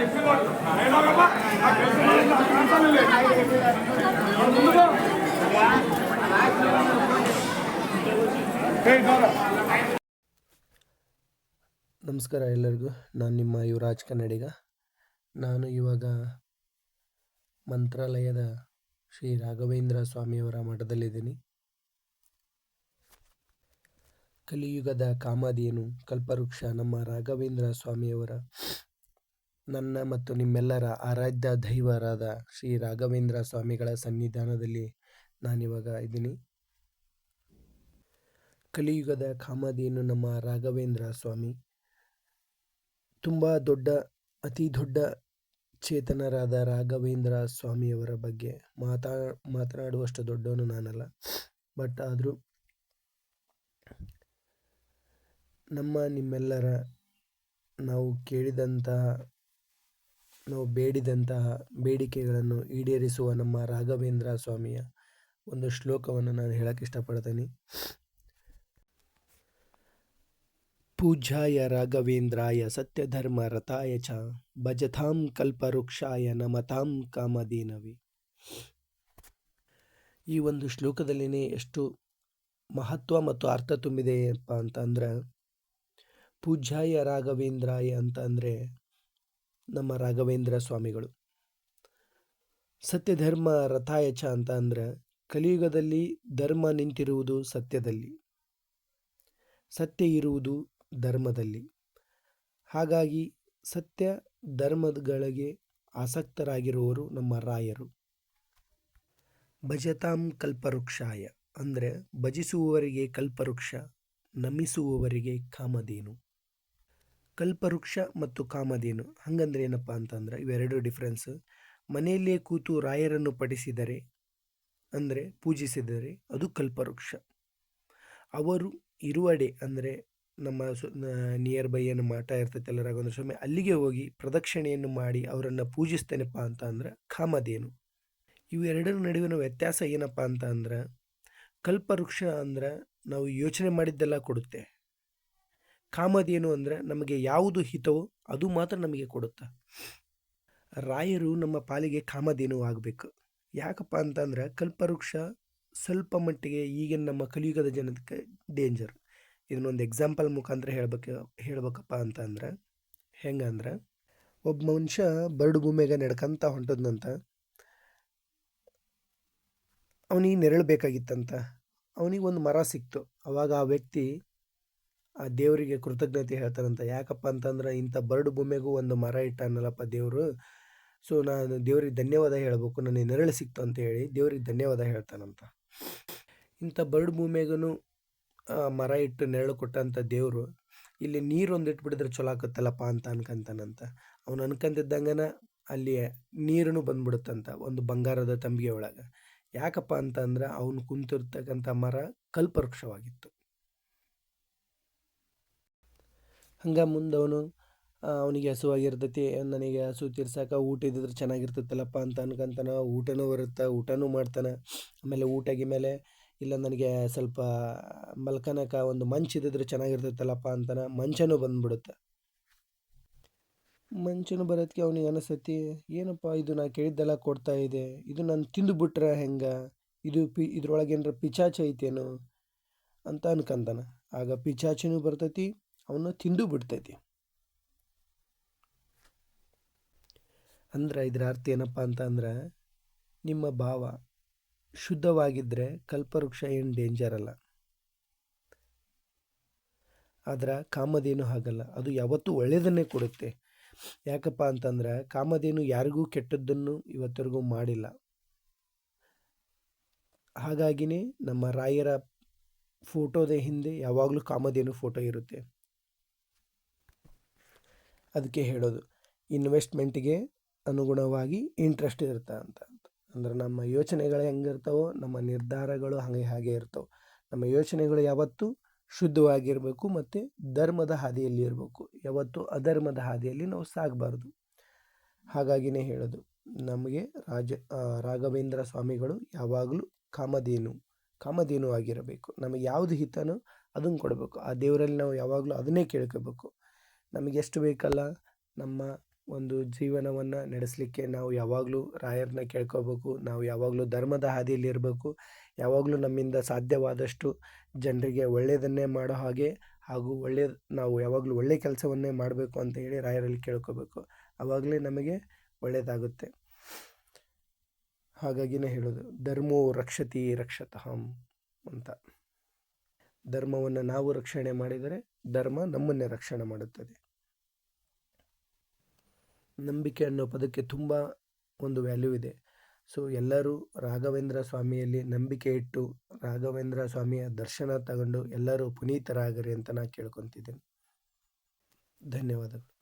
ನಮಸ್ಕಾರ ಎಲ್ಲರಿಗೂ. ನಾನು ನಿಮ್ಮ ಯುವರಾಜ್ ಕನ್ನಡಿಗ. ನಾನು ಇವಾಗ ಮಂತ್ರಾಲಯದ ಶ್ರೀ ರಾಘವೇಂದ್ರ ಸ್ವಾಮಿಯವರ ಮಠದಲ್ಲಿದ್ದೀನಿ. ಕಲಿಯುಗದ ಕಾಮಾದಿಯನು ಕಲ್ಪವೃಕ್ಷ ನಮ್ಮ ರಾಘವೇಂದ್ರ ಸ್ವಾಮಿಯವರ ನನ್ನ ಮತ್ತು ನಿಮ್ಮೆಲ್ಲರ ಆರಾಧ್ಯ ದೈವರಾದ ಶ್ರೀ ರಾಘವೇಂದ್ರ ಸ್ವಾಮಿಗಳ ಸನ್ನಿಧಾನದಲ್ಲಿ ನಾನಿವಾಗ ಇದ್ದೀನಿ. ಕಲಿಯುಗದ ಕಾಮಧೇನು ನಮ್ಮ ರಾಘವೇಂದ್ರ ಸ್ವಾಮಿ. ತುಂಬ ದೊಡ್ಡ, ಅತಿ ದೊಡ್ಡ ಚೇತನರಾದ ರಾಘವೇಂದ್ರ ಸ್ವಾಮಿಯವರ ಬಗ್ಗೆ ಮಾತಾ, ಮಾತನಾಡುವಷ್ಟು ದೊಡ್ಡವನು ನಾನಲ್ಲ. ಬಟ್ ಆದರೂ ನಮ್ಮ ನಿಮ್ಮೆಲ್ಲರ ನಾವು ಕೇಳಿದಂತಹ ನಾವು ಬೇಡಿದಂತಹ ಬೇಡಿಕೆಗಳನ್ನು ಈಡೇರಿಸುವ ನಮ್ಮ ರಾಘವೇಂದ್ರ ಸ್ವಾಮಿಯ ಒಂದು ಶ್ಲೋಕವನ್ನು ನಾನು ಹೇಳಕ್ಕೆ ಇಷ್ಟಪಡ್ತೀನಿ. ಪೂಜ್ಯಾಯ ರಾಘವೇಂದ್ರಾಯ ಸತ್ಯಧರ್ಮ ರಥಾಯ ಚ ಭಜತಾಂ ಕಲ್ಪವೃಕ್ಷಾಯ ನಮತಾಂ ಕಾಮಧೇನವಿ. ಈ ಒಂದು ಶ್ಲೋಕದಲ್ಲಿನೇ ಎಷ್ಟು ಮಹತ್ವ ಮತ್ತು ಅರ್ಥ ತುಂಬಿದೆಯಪ್ಪ ಅಂತ ಅಂದ್ರೆ, ಪೂಜ್ಯಾಯ ರಾಘವೇಂದ್ರಾಯ ಅಂತ ಅಂದರೆ ನಮ್ಮ ರಾಘವೇಂದ್ರ ಸ್ವಾಮಿಗಳು. ಸತ್ಯಧರ್ಮ ಧರ್ಮ ರಥಾಯಚ ಅಂತ ಅಂದ್ರೆ ಕಲಿಯುಗದಲ್ಲಿ ಧರ್ಮ ನಿಂತಿರುವುದು ಸತ್ಯದಲ್ಲಿ. ಸತ್ಯ ಇರುವುದು ಧರ್ಮದಲ್ಲಿ. ಹಾಗಾಗಿ ಸತ್ಯ ಧರ್ಮಗಳಿಗೆ ಆಸಕ್ತರಾಗಿರುವವರು ನಮ್ಮ ರಾಯರು. ಭಜತಾಂ ಕಲ್ಪವೃಕ್ಷಾಯ ಅಂದರೆ ಭಜಿಸುವವರಿಗೆ ಕಲ್ಪವೃಕ್ಷ, ನಮಿಸುವವರಿಗೆ ಕಾಮಧೇನು. ಕಲ್ಪವೃಕ್ಷ ಮತ್ತು ಕಾಮಧೇನು. ಹಂಗಂದ್ರೆ ಏನಪ್ಪ ಅಂತಂದ್ರೆ ಇವೆರಡು ಡಿಫ್ರೆನ್ಸ್ ಮನೆಯಲ್ಲೇ ಕೂತು ರಾಯರನ್ನು ಪಠಿಸಿದರೆ, ಅಂದರೆ ಪೂಜಿಸಿದರೆ ಅದು ಕಲ್ಪವೃಕ್ಷ. ಅವರು ಇರುವಡೆ ಅಂದರೆ ನಮ್ಮ ನಿಯರ್ ಬೈ ಏನು ಮಠ ಇರ್ತೈತಲ್ಲ ರಾಘವೇಂದ್ರ ಸ್ವಾಮಿ ಅಲ್ಲಿಗೆ ಹೋಗಿ ಪ್ರದಕ್ಷಿಣೆಯನ್ನು ಮಾಡಿ ಅವರನ್ನು ಪೂಜಿಸ್ತೇನಪ್ಪ ಅಂತ ಅಂದ್ರೆ ಕಾಮಧೇನು. ಇವೆರಡರ ನಡುವಿನ ವ್ಯತ್ಯಾಸ ಏನಪ್ಪ ಅಂತ ಅಂದ್ರೆ ಕಲ್ಪವೃಕ್ಷ ಅಂದ್ರೆ ನಾವು ಯೋಚನೆ ಮಾಡಿದ್ದೆಲ್ಲ ಕೊಡುತ್ತೆ. ಕಾಮಧೇನು ಅಂದರೆ ನಮಗೆ ಯಾವುದು ಹಿತವೋ ಅದು ಮಾತ್ರ ನಮಗೆ ಕೊಡುತ್ತೆ. ರಾಯರು ನಮ್ಮ ಪಾಲಿಗೆ ಕಾಮಧೇನು ಆಗಬೇಕು. ಯಾಕಪ್ಪ ಅಂತಂದ್ರೆ ಕಲ್ಪವೃಕ್ಷ ಸ್ವಲ್ಪ ಮಟ್ಟಿಗೆ ಈಗಿನ ನಮ್ಮ ಕಲಿಯುಗದ ಜನಕ್ಕೆ ಡೇಂಜರ್ ಇದನ್ನೊಂದು ಎಕ್ಸಾಂಪಲ್ ಮುಖಾಂತರ ಹೇಳ್ಬೇಕು, ಹೇಳ್ಬೇಕಪ್ಪ ಅಂತಂದ್ರೆ ಹೆಂಗಂದ್ರೆ ಒಬ್ಬ ಮನುಷ್ಯ ಬರಡು ಭೂಮಿಗೆ ನಡ್ಕಂತ ಹೊಂಟದ್ನಂತ ಅವನಿಗೆ ನೆರಳು ಬೇಕಾಗಿತ್ತಂತ. ಅವನಿಗೆ ಒಂದು ಮರ ಸಿಕ್ತು. ಅವಾಗ ಆ ವ್ಯಕ್ತಿ ಆ ದೇವರಿಗೆ ಕೃತಜ್ಞತೆ ಹೇಳ್ತಾರಂತ. ಯಾಕಪ್ಪ ಅಂತಂದ್ರೆ ಇಂಥ ಬರಡು ಭೂಮಿಗೂ ಒಂದು ಮರ ಇಟ್ಟಾನಲ್ಲಪ್ಪ ದೇವರು. ಸೊ ನಾನು ದೇವ್ರಿಗೆ ಧನ್ಯವಾದ ಹೇಳಬೇಕು. ನನಗೆ ನೆರಳು ಸಿಕ್ತು ಅಂತ ಹೇಳಿ ದೇವ್ರಿಗೆ ಧನ್ಯವಾದ ಹೇಳ್ತಾನಂತ. ಇಂಥ ಬರಡು ಭೂಮಿಗೂ ಮರ ಇಟ್ಟು ನೆರಳು ಕೊಟ್ಟಂಥ ದೇವರು, ಇಲ್ಲಿ ನೀರು ಒಂದು ಇಟ್ಬಿಟ್ಟಿದ್ರೆ ಚಲೋ ಆಕತ್ತಲ್ಲಪ್ಪ ಅಂತ ಅನ್ಕಂತಾನಂತ. ಅವನು ಅನ್ಕಂತಿದ್ದಂಗನ ಅಲ್ಲಿ ನೀರು ಬಂದ್ಬಿಡುತ್ತಂತ ಒಂದು ಬಂಗಾರದ ತಂಬಿಗೆ ಒಳಗೆ. ಯಾಕಪ್ಪ ಅಂತಂದ್ರೆ ಅವನು ಕುಂತಿರ್ತಕ್ಕಂಥ ಮರ ಕಲ್ಪವೃಕ್ಷವಾಗಿತ್ತು. ಹಂಗೆ ಮುಂದೆ ಅವನು ಅವನಿಗೆ ಹಸುವಾಗಿರ್ತೈತಿ, ನನಗೆ ಹಸು ತೀರ್ಸಕ್ಕೆ ಊಟ ಇದ್ದಿದ್ರೆ ಚೆನ್ನಾಗಿರ್ತೈತಲ್ಲಪ್ಪ ಅಂತ ಅನ್ಕಂತಾನ, ಊಟನೂ ಬರುತ್ತೆ ಊಟನೂ ಮಾಡ್ತಾನೆ. ಆಮೇಲೆ ಊಟಗಿ ಮೇಲೆ ಇಲ್ಲ ನನಗೆ ಸ್ವಲ್ಪ ಮಲ್ಕನಕ ಒಂದು ಮಂಚ ಇದ್ದಿದ್ರೆ ಚೆನ್ನಾಗಿರ್ತೈತಲ್ಲಪ್ಪ ಅಂತಾನೆ, ಮಂಚನೂ ಬಂದ್ಬಿಡುತ್ತೆ. ಮಂಚನು ಬರೋದಕ್ಕೆ ಅವನಿಗೆ ಅನಿಸ್ತೈತಿ ಏನಪ್ಪ ಇದು ನಾ ಕೇಳಿದ್ದೆಲ್ಲ ಕೊಡ್ತಾ ಇದೆ ಇದು ನಾನು ತಿಂದು ಬಿಟ್ರೆ ಹೆಂಗೆ, ಇದು ಪಿ ಇದ್ರೊಳಗೆ ಏನಾರ ಪಿಚಾಚ ಐತೇನು ಅಂತ ಅನ್ಕಂತಾನ. ಆಗ ಪಿಚಾಚಿನೂ ಬರ್ತೈತಿ ಅವನು ತಿಂದು ಬಿಡ್ತೈತಿ. ಅಂದ್ರೆ ಇದರ ಅರ್ಥ ಏನಪ್ಪ ಅಂತ ಅಂದ್ರೆ, ನಿಮ್ಮ ಭಾವ ಶುದ್ಧವಾಗಿದ್ದರೆ ಕಲ್ಪವೃಕ್ಷ ಏನು ಡೇಂಜರ್ ಅಲ್ಲ. ಆದ್ರೆ ಕಾಮಧೇನು ಹಾಗಲ್ಲ, ಅದು ಯಾವತ್ತೂ ಒಳ್ಳೆಯದನ್ನೇ ಕೊಡುತ್ತೆ. ಯಾಕಪ್ಪ ಅಂತಂದ್ರೆ ಕಾಮಧೇನು ಯಾರಿಗೂ ಕೆಟ್ಟದ್ದನ್ನು ಇವತ್ತರೆಗೂ ಮಾಡಿಲ್ಲ. ಹಾಗಾಗಿನೇ ನಮ್ಮ ರಾಯರ ಫೋಟೋದ ಹಿಂದೆ ಯಾವಾಗಲೂ ಕಾಮಧೇನು ಫೋಟೋ ಇರುತ್ತೆ. ಅದಕ್ಕೆ ಹೇಳೋದು. ಇನ್ವೆಸ್ಟ್ಮೆಂಟಿಗೆ ಅನುಗುಣವಾಗಿ ಇಂಟ್ರೆಸ್ಟ್ ಇರುತ್ತೆ ಅಂತ ಅಂದ್ರೆ ನಮ್ಮ ಯೋಚನೆಗಳು ಹೆಂಗಿರ್ತಾವೋ ನಮ್ಮ ನಿರ್ಧಾರಗಳು ಹಾಗೆ ಹಾಗೆ ಇರ್ತವೆ. ನಮ್ಮ ಯೋಚನೆಗಳು ಯಾವತ್ತೂ ಶುದ್ಧವಾಗಿರಬೇಕು ಮತ್ತು ಧರ್ಮದ ಹಾದಿಯಲ್ಲಿ ಇರಬೇಕು. ಯಾವತ್ತೂ ಅಧರ್ಮದ ಹಾದಿಯಲ್ಲಿ ನಾವು ಸಾಗಬಾರ್ದು. ಹಾಗಾಗಿನೇ ಹೇಳೋದು. ನಮಗೆ ರಾಜ ರಾಘವೇಂದ್ರ ಸ್ವಾಮಿಗಳು ಯಾವಾಗಲೂ ಕಾಮಧೇನು ಕಾಮಧೇನು ಆಗಿರಬೇಕು ನಮಗೆ ಯಾವುದು ಹಿತನೋ ಅದನ್ನು ಕೊಡಬೇಕು. ಆ ದೇವರಲ್ಲಿ ನಾವು ಯಾವಾಗಲೂ ಅದನ್ನೇ ಕೇಳ್ಕೋಬೇಕು ನಮಗೆ ಎಷ್ಟು ಬೇಕಲ್ಲ ನಮ್ಮ ಒಂದು ಜೀವನವನ್ನು ನಡೆಸಲಿಕ್ಕೆ ನಾವು ಯಾವಾಗಲೂ ರಾಯರನ್ನ ಕೇಳ್ಕೋಬೇಕು, ನಾವು ಯಾವಾಗಲೂ ಧರ್ಮದ ಹಾದಿಯಲ್ಲಿರಬೇಕು ಯಾವಾಗಲೂ ನಮ್ಮಿಂದ ಸಾಧ್ಯವಾದಷ್ಟು ಜನರಿಗೆ ಒಳ್ಳೆಯದನ್ನೇ ಮಾಡೋ ಹಾಗೆ ಹಾಗೂ ಒಳ್ಳೆಯ ನಾವು ಯಾವಾಗಲೂ ಒಳ್ಳೆಯ ಕೆಲಸವನ್ನೇ ಮಾಡಬೇಕು ಅಂತ ಹೇಳಿ ರಾಯರಲ್ಲಿ ಕೇಳ್ಕೋಬೇಕು. ಆವಾಗಲೇ ನಮಗೆ ಒಳ್ಳೆಯದಾಗುತ್ತೆ ಹಾಗಾಗಿನೇ ಹೇಳೋದು, ಧರ್ಮೋ ರಕ್ಷತಿ ರಕ್ಷತಃ ಅಂತ. ಧರ್ಮವನ್ನು ನಾವು ರಕ್ಷಣೆ ಮಾಡಿದರೆ ಧರ್ಮ ನಮ್ಮನ್ನೇ ರಕ್ಷಣೆ ಮಾಡುತ್ತದೆ. ನಂಬಿಕೆ ಅನ್ನೋ ಪದಕ್ಕೆ ತುಂಬ ಒಂದು ವ್ಯಾಲ್ಯೂ ಇದೆ. ಸೊ ಎಲ್ಲರೂ ರಾಘವೇಂದ್ರ ಸ್ವಾಮಿಯಲ್ಲಿ ನಂಬಿಕೆ ಇಟ್ಟು ರಾಘವೇಂದ್ರ ಸ್ವಾಮಿಯ ದರ್ಶನ ತಗೊಂಡು ಎಲ್ಲರೂ ಪುನೀತರಾಗರಿ ಅಂತ ನಾನು ಕೇಳ್ಕೊತಿದ್ದೇನೆ. ಧನ್ಯವಾದಗಳು.